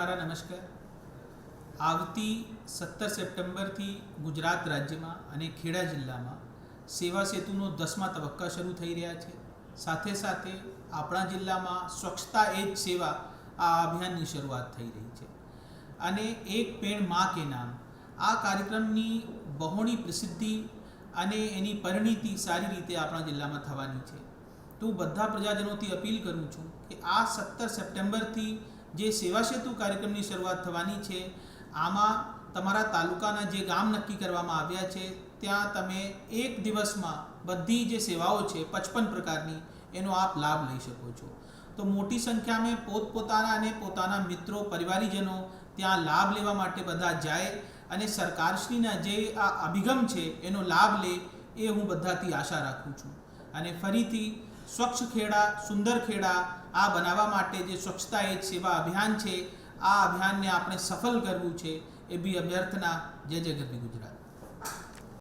મારા નમસ્કાર. આવતી સત્તર સપ્ટેમ્બરથી ગુજરાત રાજ્યમાં અને ખેડા જિલ્લામાં સેવા સેતુનો દસમા તબક્કા શરૂ થઈ રહ્યા છે. સાથે સાથે આપણા જિલ્લામાં સ્વચ્છતા એ જ સેવા આ અભિયાનની શરૂઆત થઈ રહી છે. અને એક પેણ મા કે નામ, આ કાર્યક્રમની બહોળી પ્રસિદ્ધિ અને એની પરિણીતિ સારી રીતે આપણા જિલ્લામાં થવાની છે. તો બધા પ્રજાજનોથી અપીલ કરું છું કે આ સત્તર સપ્ટેમ્બરથી જે સેવા સેતુ કાર્યક્રમની શરૂઆત થવાની છે, આમાં તમારા તાલુકાના જે ગામ નક્કી કરવામાં આવ્યા છે, ત્યાં તમે એક દિવસમાં બધી જે સેવાઓ છે, પચપન પ્રકારની, એનો આપ લાભ લઈ શકો છો. તો મોટી સંખ્યામાં પોતપોતાના અને પોતાના મિત્રો, પરિવારીજનો ત્યાં લાભ લેવા માટે બધા જાય અને સરકારશ્રીના જે આ અભિગમ છે, એનો લાભ લે એ હું બધાથી આશા રાખું છું. અને ફરીથી સ્વચ્છ ખેડા, સુંદર ખેડા આ બનાવવા માટે જે સ્વચ્છતા એ સેવા અભિયાન છે, આ અભિયાનને આપણે સફળ કરવું છે એ બી અભ્યર્થના જય જય ગરબી ગુજરાત.